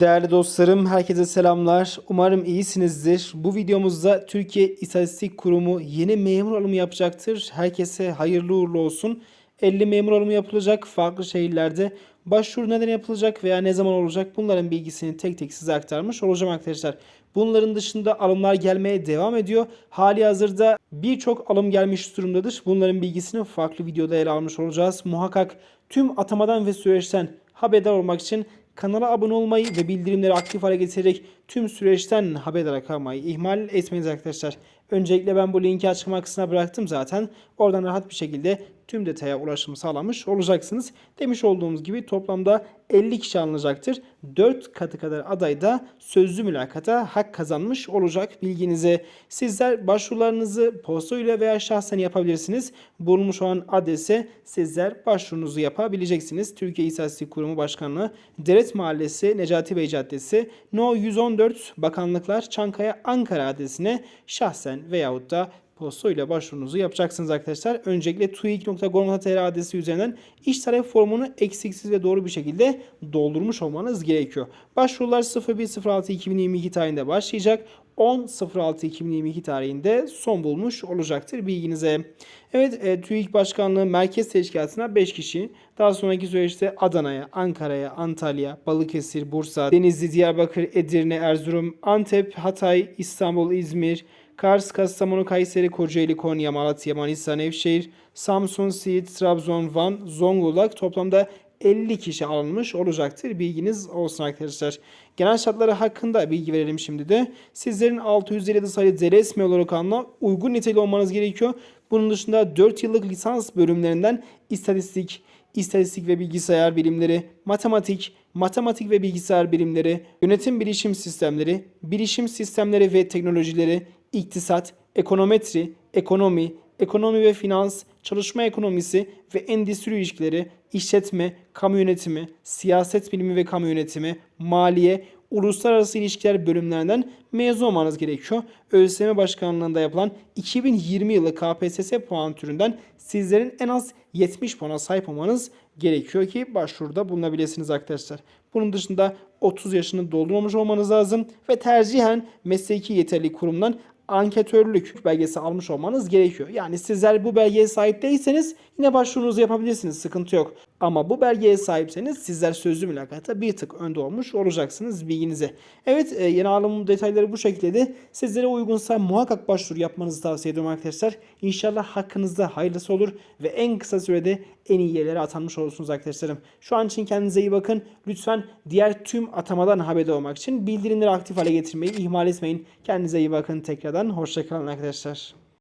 Değerli dostlarım, herkese selamlar. Umarım iyisinizdir. Bu videomuzda Türkiye İstatistik Kurumu yeni memur alımı yapacaktır. Herkese hayırlı uğurlu olsun. 50 memur alımı yapılacak farklı şehirlerde. Başvuru neden yapılacak veya ne zaman olacak bunların bilgisini tek tek size aktarmış olacağım arkadaşlar. Bunların dışında alımlar gelmeye devam ediyor. Hali hazırda birçok alım gelmiş durumdadır. Bunların bilgisini farklı videoda ele almış olacağız. Muhakkak tüm atamadan ve süreçten haberdar olmak için Kanala abone olmayı ve bildirimleri aktif hale getirerek tüm süreçten haberdar kalmayı ihmal etmeyiniz arkadaşlar. Öncelikle ben bu linki açıklama kısmına bıraktım zaten. Oradan rahat bir şekilde tüm detaya ulaşım sağlamış olacaksınız. Demiş olduğumuz gibi toplamda 50 kişi alınacaktır. 4 katı kadar aday da sözlü mülakata hak kazanmış olacak bilginize. Sizler başvurularınızı posta ile veya şahsen yapabilirsiniz. Bulunmuş olan adrese sizler başvurunuzu yapabileceksiniz. Türkiye İstatistik Kurumu Başkanlığı Deret Mahallesi Necati Bey Caddesi No 114 Bakanlıklar Çankaya Ankara adresine şahsen veyahut da posta ile başvurunuzu yapacaksınız arkadaşlar. Öncelikle tuik.gov.tr adresi üzerinden iş talep formunu eksiksiz ve doğru bir şekilde doldurmuş olmanız gerekiyor. Başvurular 01.06.2022 tarihinde başlayacak. 10.06.2022 tarihinde son bulmuş olacaktır bilginize. Evet e, TÜİK Başkanlığı Merkez Teşkilatı'na 5 kişi, daha sonraki süreçte Adana'ya, Ankara'ya, Antalya, Balıkesir, Bursa, Denizli, Diyarbakır, Edirne, Erzurum, Antep, Hatay, İstanbul, İzmir, Kars, Kastamonu, Kayseri, Kocaeli, Konya, Malatya, Manisa, Nevşehir, Samsun, Siirt, Trabzon, Van, Zonguldak toplamda 50 kişi alınmış olacaktır. Bilginiz olsun arkadaşlar. Genel şartları hakkında bilgi verelim şimdi de. Sizlerin 657 sayılı Z resmi olarak anla uygun niteliği olmanız gerekiyor. Bunun dışında 4 yıllık lisans bölümlerinden istatistik, istatistik ve bilgisayar bilimleri, matematik, matematik ve bilgisayar bilimleri, yönetim bilişim sistemleri, bilişim sistemleri ve teknolojileri, iktisat, ekonometri, ekonomi, ekonomi ve finans, çalışma ekonomisi ve endüstri ilişkileri, işletme, kamu yönetimi, siyaset bilimi ve kamu yönetimi, maliye, uluslararası ilişkiler bölümlerinden mezun olmanız gerekiyor. ÖSYM Başkanlığı'nda yapılan 2020 yılı KPSS puan türünden sizlerin en az 70 puana sahip olmanız gerekiyor ki başvuruda bulunabilirsiniz arkadaşlar. Bunun dışında 30 yaşını doldurmamış olmanız lazım ve tercihen mesleki yeterli kurumdan anketörlük belgesi almış olmanız gerekiyor. Yani sizler bu belgeye sahip değilseniz yine başvurunuzu yapabilirsiniz. Sıkıntı yok. Ama bu belgeye sahipseniz sizler sözlü mülakata bir tık önde olmuş olacaksınız bilginize. Evet e, yeni alım detayları bu şekilde de sizlere uygunsa muhakkak başvuru yapmanızı tavsiye ediyorum arkadaşlar. İnşallah hakkınızda hayırlısı olur ve en kısa sürede en iyi yerlere atanmış olursunuz arkadaşlarım. Şu an için kendinize iyi bakın. Lütfen diğer tüm atamadan haberdar olmak için bildirimleri aktif hale getirmeyi ihmal etmeyin. Kendinize iyi bakın tekrardan. Hoşçakalın arkadaşlar.